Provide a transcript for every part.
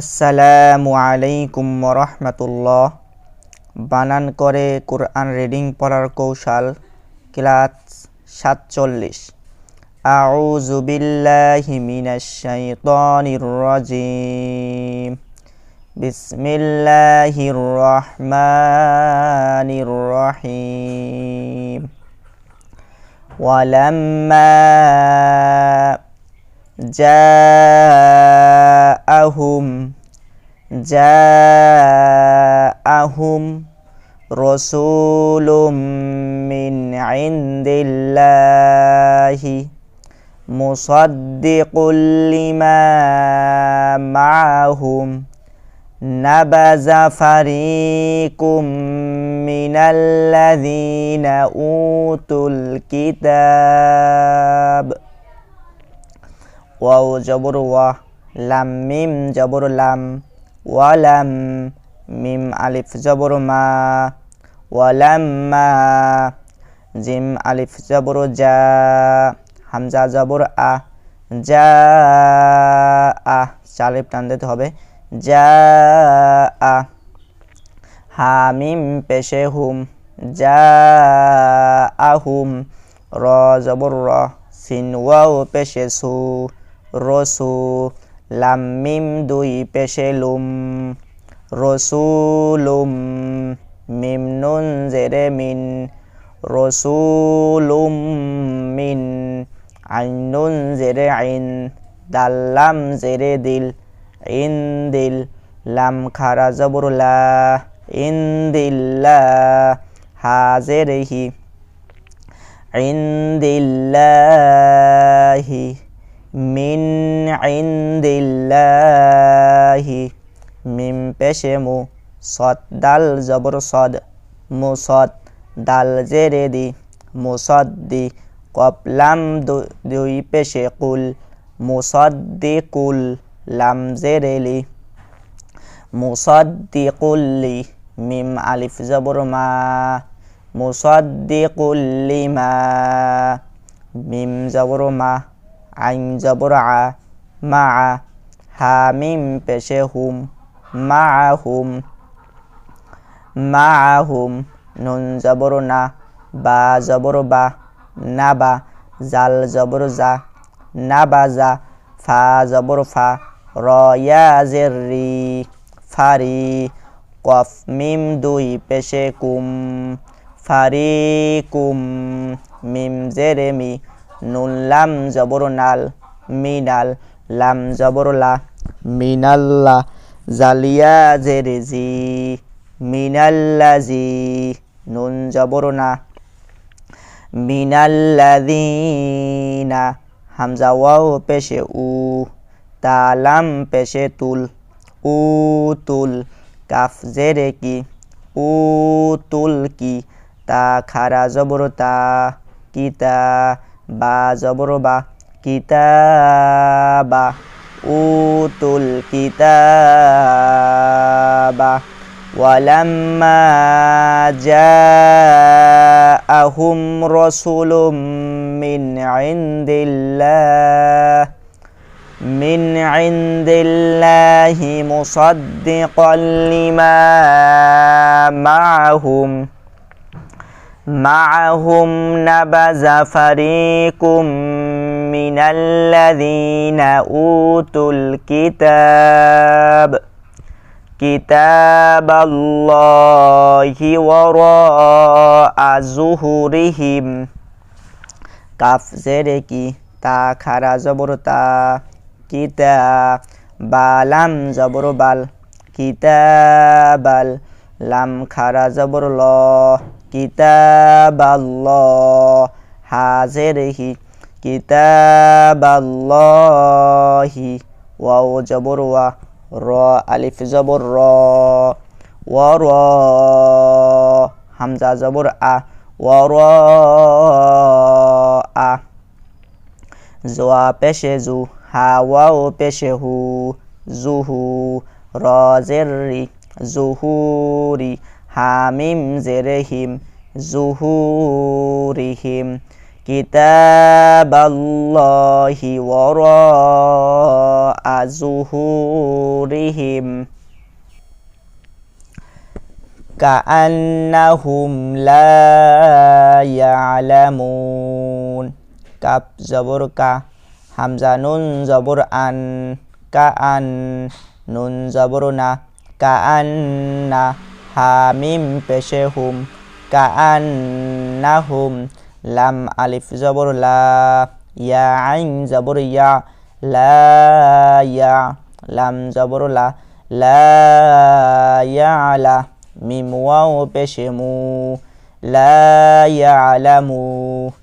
আসসালামু আলাইকুম রহমতুল্লাহ বানান করে কোরআন রিডিং পড়ার কৌশল, ক্লাস সাতচল্লিশ। আউযু বিসমিল্লাহির রহমানির রহিম। ওয়ালাম্মা জা আহুম যা আহুম রসুলুম মিন ইন্দিল্লাহি মুসাদ্দিকুল লিমা মাহুম নাবাজা ফারিকুম মিনাল্লাযীনা উতুল কিতাব। ওয়াও জবর ওয়া লাম মিম জবর লাম ওয়ালাম মিম আলিফ জবর মা ওয়ালাম মা জিম আলিফ জবর যা হামজা জবর আ যা আহ চালিফ টান দিতে হবে যা আ হামিম পেশে হুম যা আহুম র জবর র, সিন ওয়াও পেশে সু রসু লাম মিম দুই পেশে লুম, রসুলুম মিম নুন জেরে মিন, রসুলুম মিন আইন নুন জেরে আইন দাল্লাম জেরে দিল, ইন দিল, লাম খারা জবরুলা ইন দিল্লা হাজেরে হি ইন্দিল্লাহি من عند الله من بشه مو صد دل زبر صد مصد دل زیر دی مصدی قبلم دو دوی مو صد دي قل لم زر لي مو صد دي قل لي میم الف زبر ما. مصدق لما. لی ما زبر ما. আইন জবর আ মা হা মিম পেশে হুম মা হুম মা হুম নুন জবর না, বা জবর বা, না বা, জাল জবর জা না বা যা, ফা জবর ফা, র ইয়া জের রি ফারি কফ মিম দুই পেশে কুম ফারিকুম মিম জেরে মি নুন লাম জবর নাল, মিনাল লাম জবর লা মিনাল্লা জালিয়া জেরে জি মিনাল্লাজি নুন জবর না মিনাল্লাদিনা হামজা ওয়াও পেশে উ তালাম পেশে তুল, উ তুল, কাফ জেরে কি, উ তুল কি, তা খারা জবর তা কিতা বা জবর বা কিতাবা, উতুল কিতাবা, ওয়ালাম্মা জাআহুম রাসূলুম মিন ইনদিল্লাহ, মিন ইনদিল্লাহি মুসাদ্দিকাল লিমা মা'হুম معهم معهم نبذ فريق من الذين أوتوا الكتاب كتاب الله وراء ظهورهم কাফ জেরে কি তা খারা জবর তা কিতা বালাম জবর বাল কিতাবাল লাম খারা জবর ল কিতাবাল্লাহ হাজেরহি কিতাবাল্লাহি, ওয়াও জবর ওয়া, র, আলিফ জবর র ও র, হামজা জবর আ ও র, আ, জোয়া পেশে জু, হা, ওয়াও পেশে হু জুহু র hamim zirihim zuhurihim. Kitab Allahi wara'a zuhurihim. Ka'annahum la ya'lamun. Kap zabur ka hamzah nun zabur an ka'an nun zaburna ka'anna কা আন নুন জবর না কা আন না হামিম পেশে হুম কা আন না হুম লাম আলিফ জবর লা ইয়া আইন জবর ইয়া লা ইয়া লাম জবর লা লা ইয়া আলা মিম ওয়াও পেশে মু লা ইয়া আলামু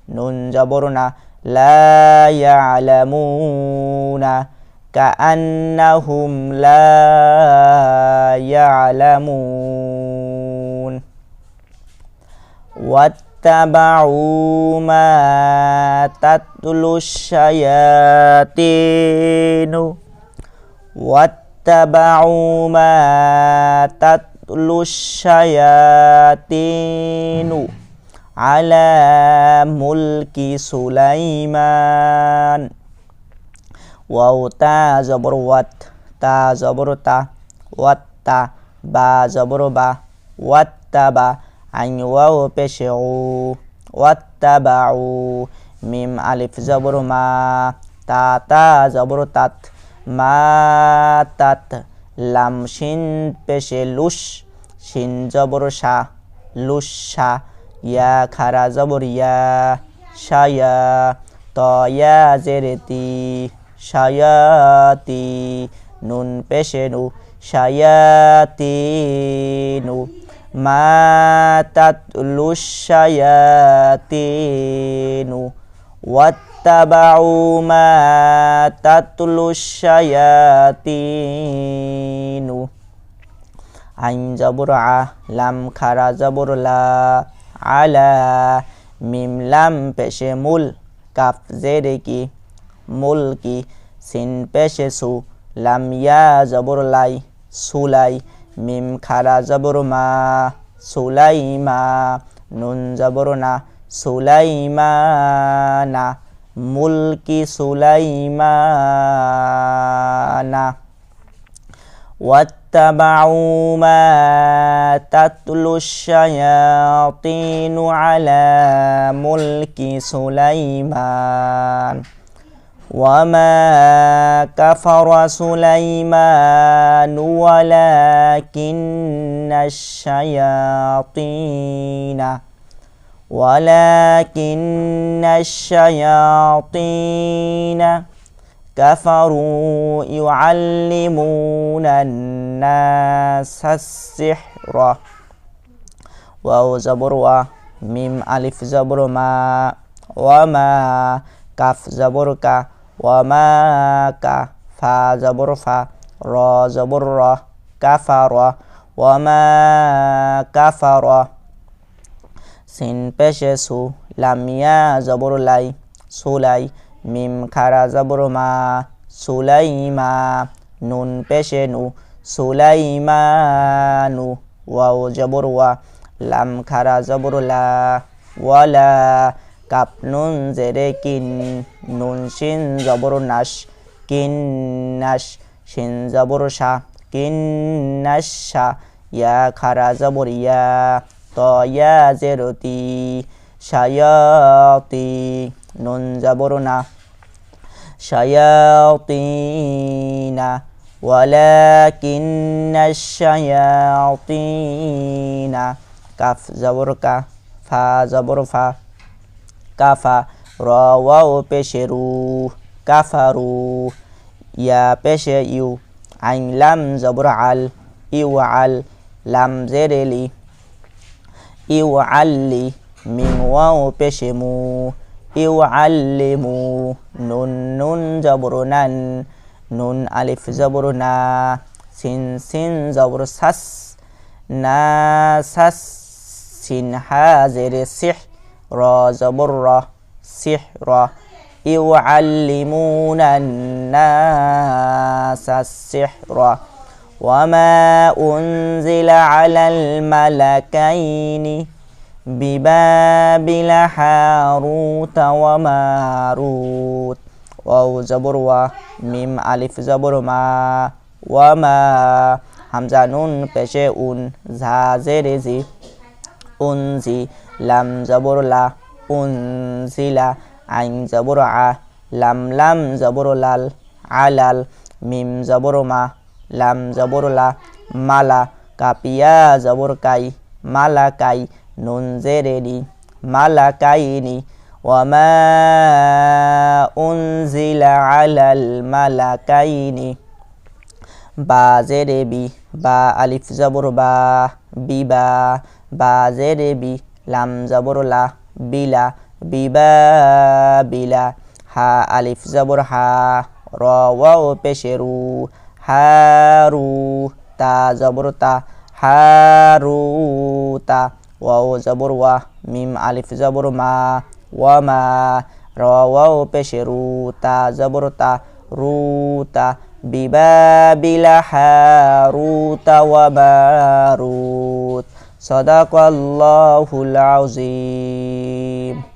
নুন জবর না لا يعلمون كأنهم لا يعلمون واتبعوا ما تتلو الشياطين. واتبعوا ما تتلو الشياطين. على ملك سليمان. واو تا زبر وات تا زبر تا وات تا با زبر با وات تا با আইন ওয়াও পেশে ও ওয়াত তা বা ও মিম আলিফ জবর মা তা তা জবর তাত মা তাত লাম শিন পেশে লুস শিন জবর শা লুস শা ইয়া খারা জবর ইয়া শায়া তয়া জেরেতি শায়াতি নুন পেশে নু শায়াতি নু ما تتلو الشياطين واتبعوا ما تتلو الشياطين عين زبر ع لم خرا زبر لا على ميم لم پیش مل کف زیر کی مل کی سین پیش سو لم یا زبر لای سولائی মিম খারা জবর মা সুলাই মা নুন জবর না সুলাইমানা মুলকি সুলাইমানা واتبعوا ما تتلو الشياطين على ملك سليمان وما كفر سليمان ولكن الشياطين ولكن الشياطين كفروا يعلمون الناس السحر واو زبر ميم ألف زبر ما وما كف زبر ওয়ামা কা ফা জবর ফা, র জবর র কাফা র ওয়ামা কাফা র। সিন পেশে সু লামিয়া জবর লাই সুলাই মিম খারা জবর মা সুলাইমা নুন পেশে নু সুলাইমানু ওয়াও জবর ওয়া, লাম খারা জবর লা ওয়ালা কাপ নুন জেরে কিন। নুন শিন জবর নাশ কিন নাশ শিন জবর শা কিন নাশা ইয়া খারা জবর ইয়া ত ইয়া জেরতি শায়াতি নুন জবর না শায়াতিনা ولكن الشياطين কাফ জবর কা ফা জবর ফা কাফা راووا بشرو كفرو يا بشيو عن لم زبرعل إوعل لم زرلي إوعلي من واو بشمو مو نون نون زبرنان نون ألف زبرنا سين سين زبر سس ناسس سين حازر سح. را زبر را. السحر يعلمون الناس السحر وما أنزل على الملكين ببابل حاروت وماروت. واو زبر و ميم ألف زبر ما وما حمزة نون بشيء اون زازرزي أنزي لم زبر لا. أنزل عن زبر ع لم لم زبر لال علل ميم زبر ما لم زبر لا مالا كابيا زبر كاي مالا كاي نون مالا كايني وما أنزل على الملكين با زيري بي با ألف زبر با بي با با زيري بي لم زبر لا. بلا ببابل. ها ألف زبر ها را واو پیش رو هارو تا زبر تا هارو تا واو زبر و ميم ألف زبر ما وما را واو پیش رو تا زبر تا رو تا ببابل هاروت وماروت صدق الله العظيم.